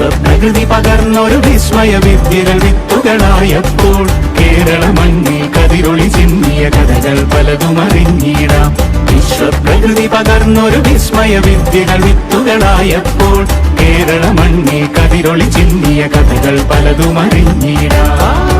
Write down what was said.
വിശ്വപ്രകൃതി പകർന്നൊരു വിസ്മയ വിദ്യകൾ വിത്തുകളായപ്പോൾ കേരള മണ്ണിൽ കതിരൊളി ചിന്നിയ കഥകൾ പലതും അറിഞ്ഞിടാം. വിശ്വപ്രകൃതി പകർന്നൊരു വിസ്മയ വിദ്യകൾ വിത്തുകളായപ്പോൾ കേരള മണ്ണിൽ കതിരൊളി ചിന്നിയ കഥകൾ പലതും അറിഞ്ഞിടാം.